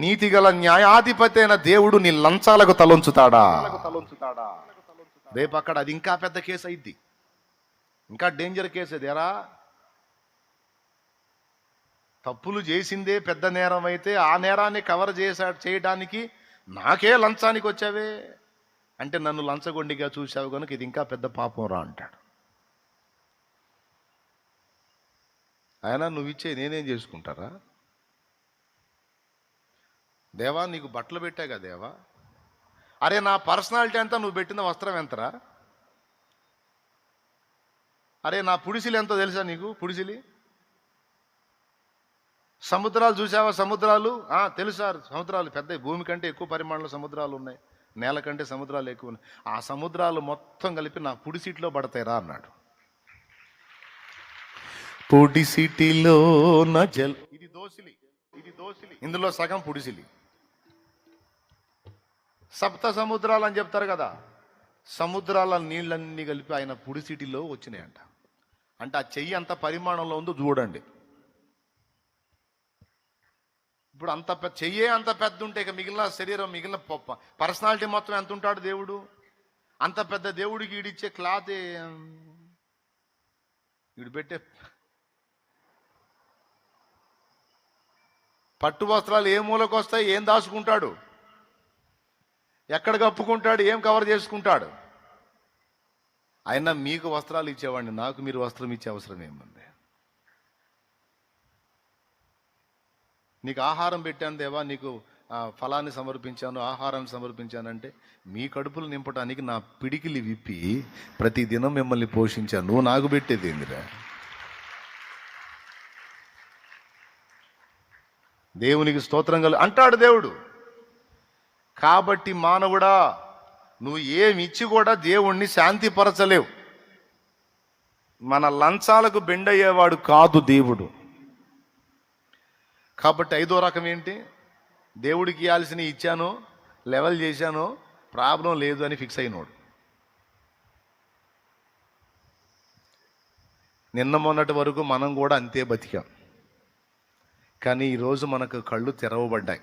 నీతిగల న్యాయాధిపతి అయిన దేవుడు నీ లంచాలకు తలొంచుతాడా? రేపు అక్కడ అది ఇంకా పెద్ద కేసు అయింది ఇంకా డేంజర్ కేసు అది ఎరా? తప్పులు చేసిందే పెద్ద నేరం అయితే ఆ నేరాన్ని కవర్ చేసా చేయడానికి నాకే లంచానికి వచ్చావే. అంటే నన్ను లంచగొండిగా చూశావు కనుక ఇది ఇంకా పెద్ద పాపం రా అంటాడు. ఆయన నువ్వు ఇచ్చే నేనేం చేసుకుంటారా? దేవా నీకు బట్టలు పెట్టాగా దేవా? అరే నా పర్సనాలిటీ అంతా నువ్వు పెట్టిన వస్త్రం ఎంతరా? అరే నా పుడిసిలి ఎంతో తెలుసా నీకు? పుడిసిలి? సముద్రాలు చూసావా? సముద్రాలు? ఆ, తెలుసా సముద్రాలు పెద్ద భూమి కంటే ఎక్కువ పరిమాణంలో సముద్రాలు ఉన్నాయి. నేల కంటే సముద్రాలు ఎక్కువ ఉన్నాయి. ఆ సముద్రాలు మొత్తం కలిపి నా పుడిసీట్లో పడతాయిరా అన్నాడు. పుడి సిటీలో నా జల్ ఇది దోసిలి. ఇది దోసిలి. ఇందులో సగం పుడిసిలి. సప్త సముద్రాలు అని చెప్తారు కదా. సముద్రాల నీళ్ళన్నీ కలిపి ఆయన పుడి సిటీలో వచ్చినాయంట. అంటే ఆ చెయ్యి అంత పరిమాణంలో ఉందో చూడండి. ఇప్పుడు అంత పెద్ద చెయ్యే అంత పెద్ద ఉంటే ఇక మిగిలిన శరీరం మిగిలిన పర్సనాలిటీ మొత్తం ఎంత ఉంటాడు దేవుడు? అంత పెద్ద దేవుడికి ఈడిచ్చే క్లాత్ ఈడు పెట్టే పట్టు వస్త్రాలు ఏ మూలకు వస్తాయి ఏం దాచుకుంటాడు? ఎక్కడ కప్పుకుంటాడు ఏం కవర్ చేసుకుంటాడు? అయినా మీకు వస్త్రాలు ఇచ్చేవాడిని నాకు మీరు వస్త్రం ఇచ్చే అవసరం ఏముంది? నీకు ఆహారం పెట్టాను దేవా నీకు ఫలాన్ని సమర్పించాను ఆహారాన్ని సమర్పించానంటే మీ కడుపులు నింపడానికి నా పిడికిలి విప్పి ప్రతి దినం మిమ్మల్ని పోషించాను. నువ్వు నాకు పెట్టేది ఏందిరా? దేవునికి స్తోత్రం కలు అంటాడు దేవుడు. కాబట్టి మానవుడా నువ్వు ఏమిచ్చి కూడా దేవుణ్ణి శాంతిపరచలేవు. మన లంచాలకు బెండయ్యేవాడు కాదు దేవుడు. కాబట్టి ఐదో రకం ఏంటి? దేవుడికి ఇవ్వాల్సిన ఇచ్చాను లెవెల్ చేశాను ప్రాబ్లం లేదు అని ఫిక్స్ అయినోడు. నిన్న మొన్నటి వరకు మనం కూడా అంతే బతికాం. కానీ ఈరోజు మనకు కళ్ళు తెరవబడ్డాయి.